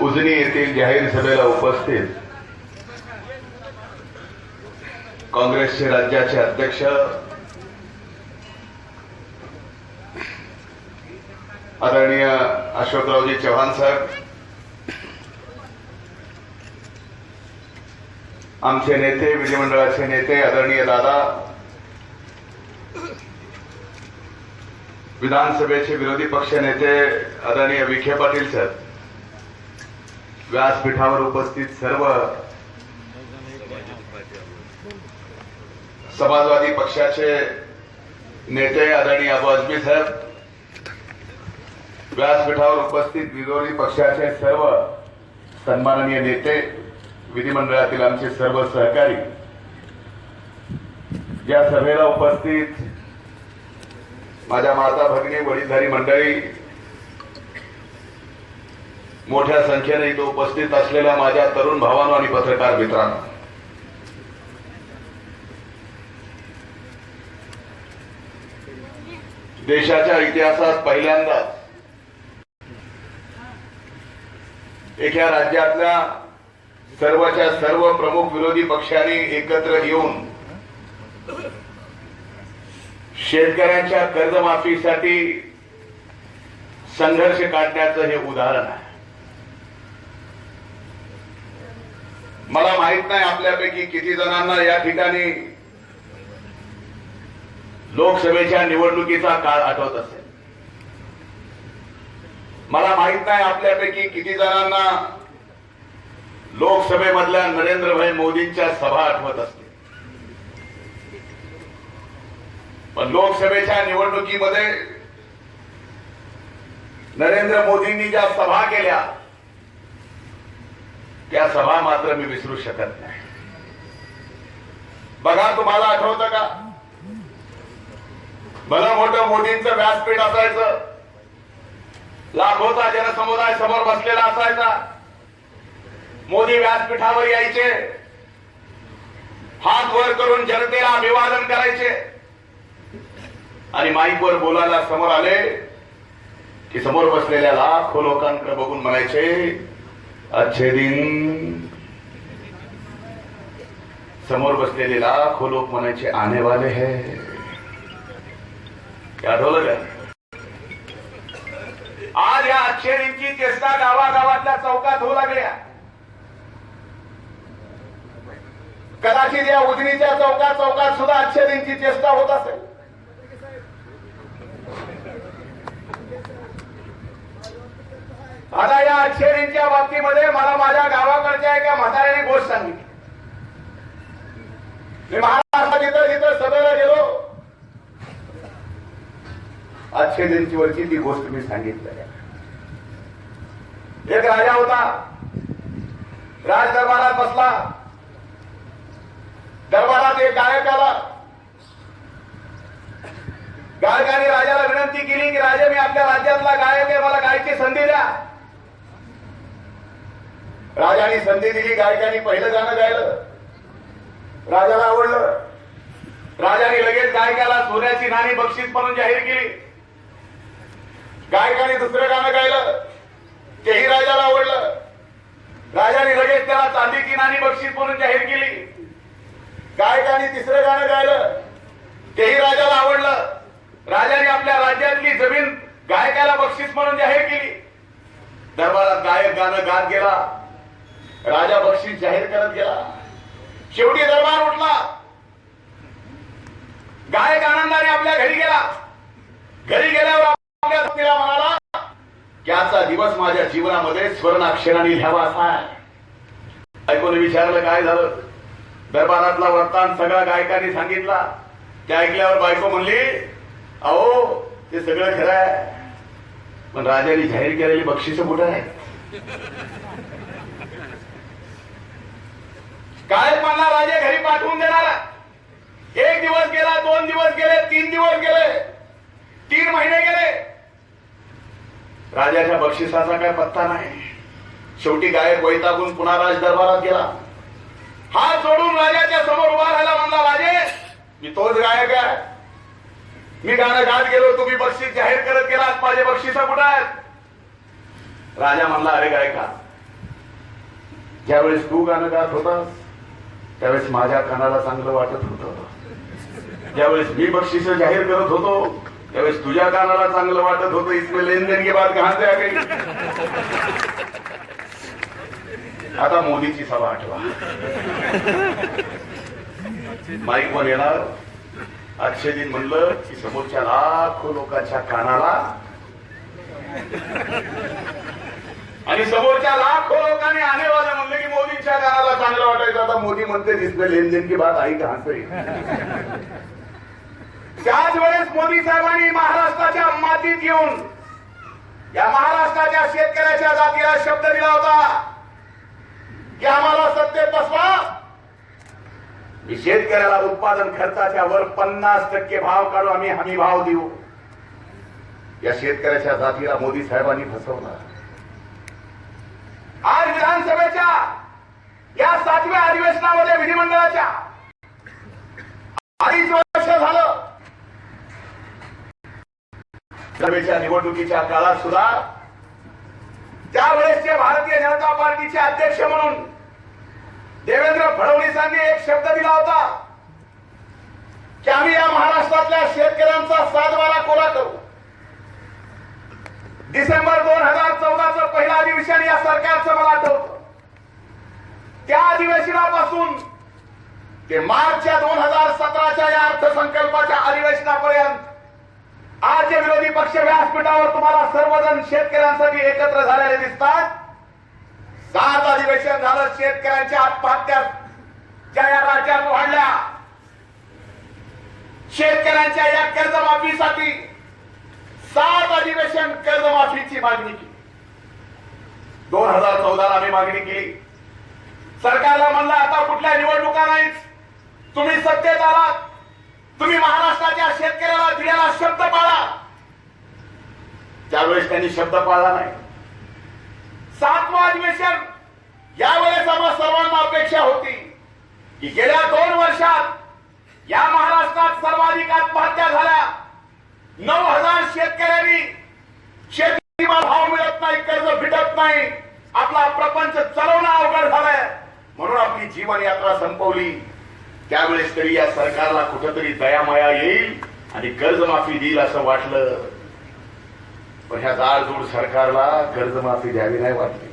उजनी येथील जाहीर सभेला उपस्थित काँग्रेसचे राज्याचे अध्यक्ष आदरणीय अशोकरावजी चव्हाण साहेब आमचे नेते विधिमंडळाचे नेते आदरणीय दादा विधानसभेचे विरोधी पक्ष नेते आदरणीय विखे पाटील सर व्यासपीठावर उपस्थित सर्व समाजवादी पक्षाचे नेते आदरणीय अबू आझमी साहेब व्यासपीठावर उपस्थित विरोधी पक्षाचे सर्व सन्माननीय नेते विधिमंडळातील आमचे सर्व सहकारी या सभेला उपस्थित माझ्या माता भगिनी वडीलधारी मंडळी मोठ्या संख्येने इथं उपस्थित असलेल्या माझ्या तरुण भावानो आणि पत्रकार मित्रांनो. देशाच्या इतिहासात पहिल्यांदाच एका राज्यातल्या सर्वच्या सर्व प्रमुख विरोधी पक्षांनी एकत्र येऊन शेतकऱ्यांच्या कर्जमाफीसाठी संघर्ष काढण्याचं हे उदाहरण आहे. मला माहीत नाही आपल्यापैकी किती जणांना या ठिकाणी लोकसभेच्या निवडणुकीचा काळ आठवत असेल. मला माहीत नाही आपल्यापैकी किती जणांना लोकसभेमधल्या नरेंद्रभाई मोदींच्या सभा आठवत असतील. पण लोकसभेच्या निवडणुकीमध्ये नरेंद्र मोदींनी ज्या सभा केल्या त्या सभा मात्र मी विसरू शकत नाही. बघा तुम्हाला आठवतं का? भलं मोठं मोदींचं व्यासपीठ असायचं. लाखोचा जनसमुदाय समोर बसलेला असायचा. मोदी व्यासपीठावर यायचे. हात वर करून जनतेला अभिवादन करायचे. आणि माईकवर बोलायला समोर आले की समोर बसलेल्या लाखो लोकांकडे बघून म्हणायचे अच्छेदिन समोर बसलेले लाखो लोक म्हणायचे आने वाले है. हे आठवलं का? आज या अच्छे चेष्टा गावागावातल्या चौकात होऊ लागल्या. कदाचित या उजनीच्या चौकात चौकात सुद्धा अच्छे चेष्टा होत असेल. आता या अक्षरींच्या बाबतीमध्ये मला माझ्या गावाकडच्या एका म्हाताऱ्याने गोष्ट सांगितली. मी महाराष्ट्रात जिथं जिथं सभेला गेलो. अक्षरींची वरची ती गोष्ट मी सांगितली. एक राजा होता. राज दरबारात बसला. दरबारात एक गायक आला. गायकाने राजाला विनंती केली की राजा मी आपल्या राज्यातला गायक आहे मला गायची संधी द्या. राजाने संधी दिली गायकाने पहिलं गाणं गायलं. राजाला आवडलं. राजाने लगेच गायकाला सोन्याची नाणी बक्षीस म्हणून जाहीर केली. गायकाने दुसरं गाणं गायलं. तेही राजाला आवडलं. राजाने लगेच त्याला चांदीची नाणी बक्षीस म्हणून जाहीर केली. गायकाने तिसरं गाणं गायलं. तेही राजाला आवडलं. राजाने आपल्या राज्यातली जमीन गायकाला बक्षीस म्हणून जाहीर केली. दरबारात गायक गाणं गात गेला. राजा बक्षीस जाहीर करत गेला. शेवटी दरबार उठला. गायक आनंदाने आपल्या घरी गेला. घरी गेल्यावर आपल्या पत्नीला म्हणाला की आजचा दिवस माझ्या जीवनामध्ये स्वर्णाक्षराने लिहावा असा आहे. ऐकून विचारलं काय झालं? दरबारातला वर्तान सगळा गायकांनी सांगितला. ते ऐकल्यावर बायको म्हणली अहो ते सगळं खरं आहे पण राजाने जाहीर केलेली बक्षीस कुठं आहे काय म्हणला राजा घरी पाठवून देणार. एक दिवस गेला दोन दिवस गेले तीन दिवस गेले तीन महिने गेले. राजाच्या बक्षिसाचा काय पत्ता नाही. शेवटी गायक वैतागून पुन्हा राज दरबारात गेला. हात जोडून राजाच्या समोर उभा राहिला म्हणला राजे मी तोच गायक आहे. मी गाणं गात गेलो तुम्ही बक्षीस जाहीर करत गेलात माझे बक्षीस कुठं आहेत? राजा म्हणला अरे गायका ज्यावेळेस तू गाणं गात होतास त्यावेळेस माझ्या कानाला चांगलं वाटत होतं. ज्यावेळेस मी बक्षीस जाहीर करत होतो त्यावेळेस तुझ्या कानाला चांगलं वाटत होतं इसमें लेन देन के बाद से आ गई? आता मोदीची सभा आठवा. माईक वर येणार. अक्षय दिन म्हणलं की समोरच्या लाखो लोकांच्या कानाला आणि समोरच्या लाखो लोकांनी आनेवाले म्हणले की मोदींच्या कानाला चांगलं वाटायचं आता मोदी म्हणते जिसमें लेन देन की बात आई कहां से? त्याच वेळेस मोदी साहेबांनी महाराष्ट्राच्या मातीत येऊन या महाराष्ट्राच्या शेतकऱ्याच्या जातीला शब्द दिला होता की आम्हाला सत्तेत बसवा. मी शेतकऱ्याला उत्पादन खर्चाच्या वर पन्नास टक्के भाव काढू आम्ही हमी भाव देऊ. या शेतकऱ्याच्या जातीला मोदी साहेबांनी फसवला. आज विधानसभेच्या या सातव्या अधिवेशनामध्ये विधिमंडळाच्या अडीच वर्ष झालं. सभेच्या निवडणुकीच्या काळात सुद्धा त्यावेळेसचे भारतीय जनता पार्टीचे अध्यक्ष म्हणून देवेंद्र फडणवीसांनी एक शब्द दिला होता की आम्ही या महाराष्ट्रातल्या शेतकऱ्यांचा सातबारा कोरा करू. डिसेंबर दोन हजार चौदाचं पहिलं अधिवेशन या सरकारचं मला आठवतं. त्या अधिवेशनापासून ते मार्चच्या दोन हजार सतराच्या या अर्थसंकल्पाच्या अधिवेशनापर्यंत आज जे विरोधी पक्ष व्यासपीठावर तुम्हाला सर्वजण शेतकऱ्यांसाठी एकत्र झालेले दिसतात. सात अधिवेशन झालं शेतकऱ्यांच्या आत्महत्या ज्या या राज्यात वाढल्या. शेतकऱ्यांच्या या कर्जमाफीसाठी सात अधिवेशन कर्जमाफीची मागणी केली. दोन हजार चौदाला आम्ही मागणी केली. सरकारला म्हणलं आता कुठल्या निवडणुका नाहीत? तुम्ही सत्तेत आलात. तुम्ही महाराष्ट्राच्या शेतकऱ्याला दिलेला शब्द पाळा. त्यावेळेस त्यांनी शब्द पाळला नाही. सातवा अधिवेशन यावेळेस आम्हा सर्वांना अपेक्षा होती की गेल्या दोन वर्षात या महाराष्ट्रात सर्वाधिक आत्महत्या झाल्या. नऊ हजार शेतकऱ्यांनी शेतीमाल भाव मिळत नाही कर्ज भेटत नाही. आपला प्रपंच चालवणं अवघड झालाय. म्हणून आपली जीवन यात्रा संपवली. त्यावेळेस तरी या सरकारला कुठंतरी दयामाया येईल आणि कर्जमाफी देईल असं वाटलं. पण ह्या जाडजूड सरकारला कर्जमाफी द्यावी नाही वाटली.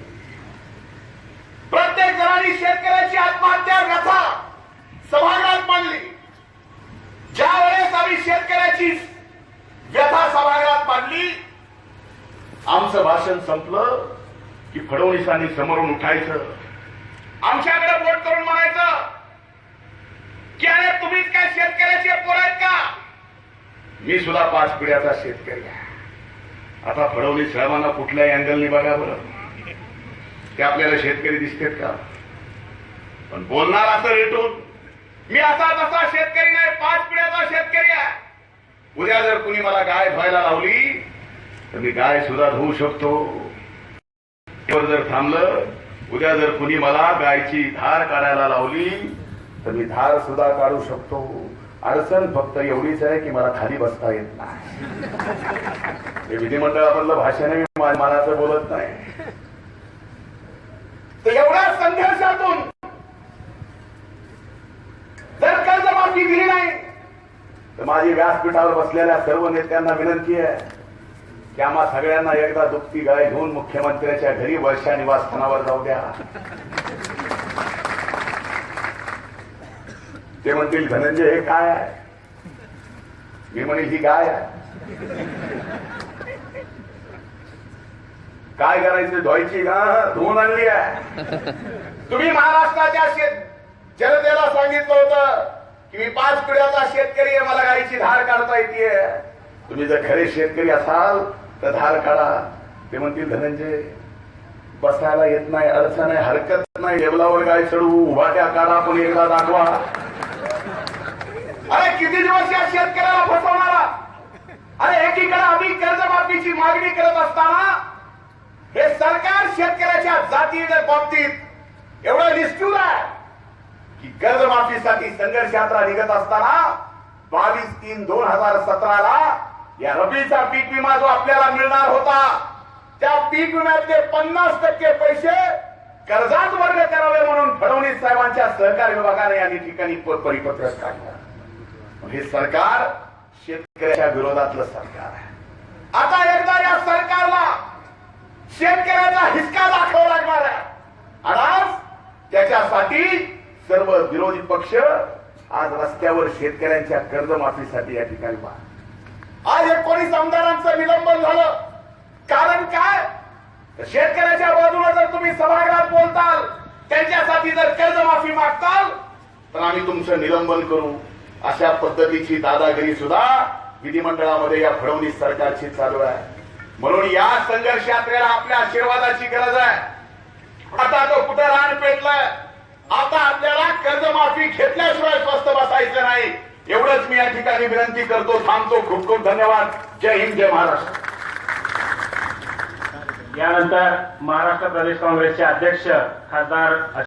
प्रत्येक जणांनी शेतकऱ्याची आत्महत्या कथा सभागृहात मांडली. ज्या वेळेस आम्ही शेतकऱ्याची व्यथा सभागृहात मांडली आमचं भाषण संपलं की फडणवीसांनी समोरून उठायचं. आमच्याकडे बोट करून म्हणायचं की अरे तुम्हीच काय शेतकऱ्याचे पोर आहेत का? मी सुद्धा पाच पिढ्याचा शेतकरी आहे. आता फडवली साहेबांना कुठल्याही अँगलने बघा बरं. ते आपल्याला शेतकरी दिसतेत का? पण बोलणार असं रेटून मी असा तसा शेतकरी नाही पाच पिढ्याचा शेतकरी आहे. उद्या जर कुणी मला गाय धुवायला लावली तर मी गाय सुद्धा धुवू शकतो. जर थांबलं उद्या जर कुणी मला गायची धार काढायला लावली तर मी धार सुद्धा काढू शकतो. अडचण फक्त एवढीच आहे की मला खाली बसता येत नाही. विधिमंडळामधलं मी मा- मनाचं बोलत नाही. तर एवढ्या संघर्षातून जर कर्जमाफी दिली नाही तर माझी व्यासपीठावर बसलेल्या सर्व नेत्यांना विनंती आहे की आम्हा सगळ्यांना एकदा दुखती गाय घेऊन मुख्यमंत्र्याच्या घरी वर्षा निवासस्थानावर जाऊ द्या. ते म्हणतील धनंजय हे काय आहे? मी म्हणेल ही गाय आहे. काय करायचं? धुवायची का? धुवून आणली आहे. तुम्ही महाराष्ट्राच्या शेत जनतेला सांगितलं होतं की मी पाच पिढ्याचा शेतकरी आहे मला गायची धार काढता येते. तुम्ही जर खरे शेतकरी असाल तर धार काढा ते म्हणतील धनंजय बसायला येत नाही अडचण आहे हरकत नाही टेबलावर काय चढवू उभाट्या काढा पण एकदा दाखवा. अरे किती दिवस या शेतकऱ्याला फसवणारा? अरे एकीकडे आम्ही कर्जमाफीची मागणी करत असताना हे सरकार शेतकऱ्याच्या जाती बाबतीत एवढं निष्ठूर आहे की कर्जमाफीसाठी संघर्ष यात्रा निघत असताना बावीस तीन दोन हजार सतराला या रबीचा पीक विमा जो आपल्याला मिळणार होता त्या पीक विम्यातले पन्नास टक्के पैसे कर्जात वर्ग करावे म्हणून फडणवीस साहेबांच्या सहकार विभागाने या ठिकाणी परिपत्रक काढलं. हे सरकार शेतकऱ्याच्या विरोधातलं सरकार आहे. आता एकदा या सरकारला शेतकऱ्याचा हिसका दाखवा लागणार आहे. आणि आज त्याच्यासाठी सर्व विरोधी पक्ष आज रस्त्यावर शेतकऱ्यांच्या कर्जमाफीसाठी या ठिकाणी पाहतात. आज एकोणीस आमदारांचं निलंबन झालं. कारण काय? शेतकऱ्याच्या बाजूला जर तुम्ही सभागृहात बोलताल त्यांच्यासाठी जर कर्जमाफी मागताल तर आम्ही तुमचं निलंबन करू. अशा पद्धतीची दादागिरी सुद्धा विधिमंडळामध्ये या फडणवीस सरकारची चालू आहे. म्हणून या संघर्ष यात्रेला आपल्या आशीर्वादाची गरज आहे. आता तो कुठं रान पेटलाय? आता आपल्याला कर्जमाफी घेतल्याशिवाय स्वस्त बसायचं नाही. एवढंच मी या ठिकाणी विनंती करतो थांबतो. खूप खूप धन्यवाद. जय हिंद जय महाराष्ट्र. यानंतर महाराष्ट्र प्रदेश काँग्रेसचे अध्यक्ष खासदार